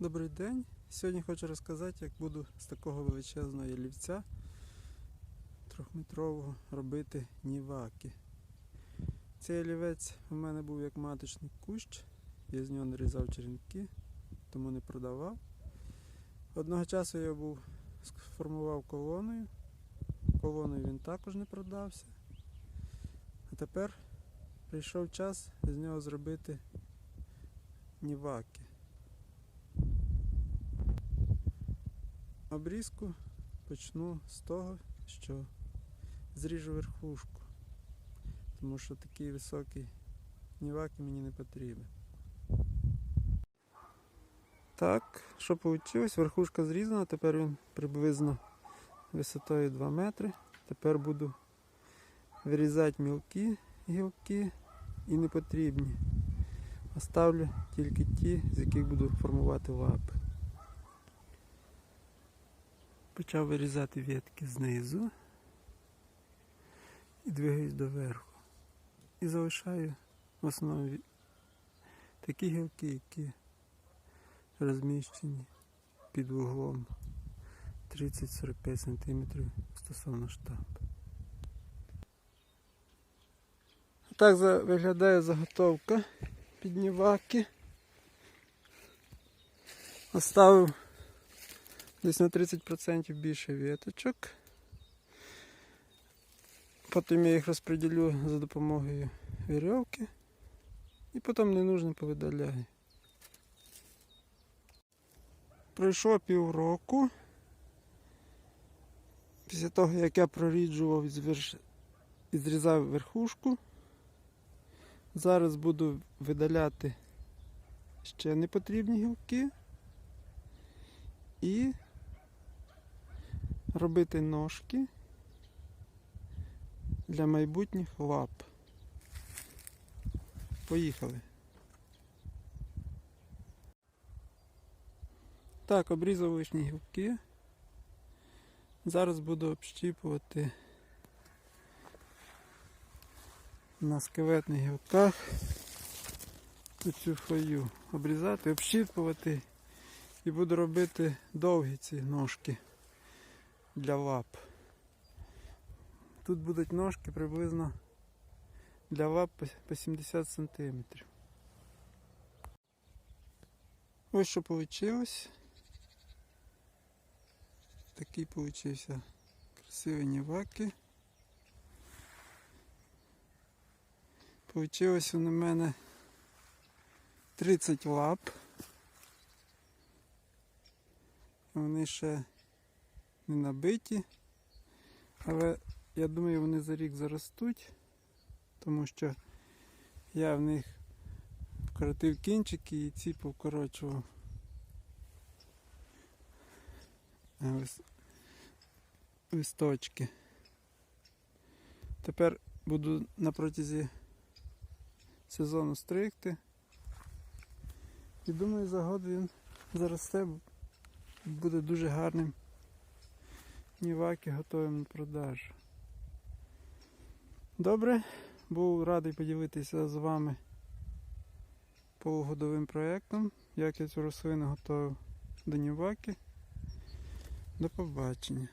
Добрий день. Сьогодні хочу розказати, як буду з такого величезного ялівця трьохметрового робити ніваки. Цей ялівець у мене був як маточний кущ, я з нього нарізав черенки, тому не продавав. Одного часу я був сформував колоною. Колоною він також не продався. А тепер прийшов час з нього зробити ніваки. Обрізку почну з того, що зріжу верхушку, тому що такий високий ніваки мені не потрібен. Так, що вийшло? Верхушка зрізана, тепер він приблизно висотою 2 метри. Тепер буду вирізати мілкі гілки і непотрібні. Оставлю тільки ті, з яких буду формувати лапи. Почав вирізати ветки знизу і двигаюсь доверху. І залишаю в основі такі гілки, які розміщені під вуглом 30-45 см стосовно штампу. Так виглядає заготовка під ніваки. Оставив десь на 30% більше віточок. Потім я їх розподілю за допомогою вірьовки і потім ненужне повидаляю. Пройшло півроку. Після того, як я проріджував і зрізав верхушку, зараз буду видаляти ще непотрібні гілки і робити ножки для майбутніх лап. Поїхали. Так, обрізав лишні гілки. Зараз буду общіпувати на скелетних гілках цю фою. Обрізати, общіпувати і буду робити довгі ці ножки для лап. Тут будуть ножки приблизно для лап по- по 70 см. Ось що вийшло. Такий получився красивий ніваки. Получилось у мене 30 лап. Вони ще не набиті, але я думаю, вони за рік заростуть, тому що я в них вкоротив кінчики і ці повкорочував. е, листочки. Тепер буду на протязі сезону стригти. І думаю, за год він заросте, буде дуже гарним. Ніваки готуємо на продажу. Добре, був радий поділитися з вами полугодовим проєктом, як я цю рослину готую до ніваки. До побачення.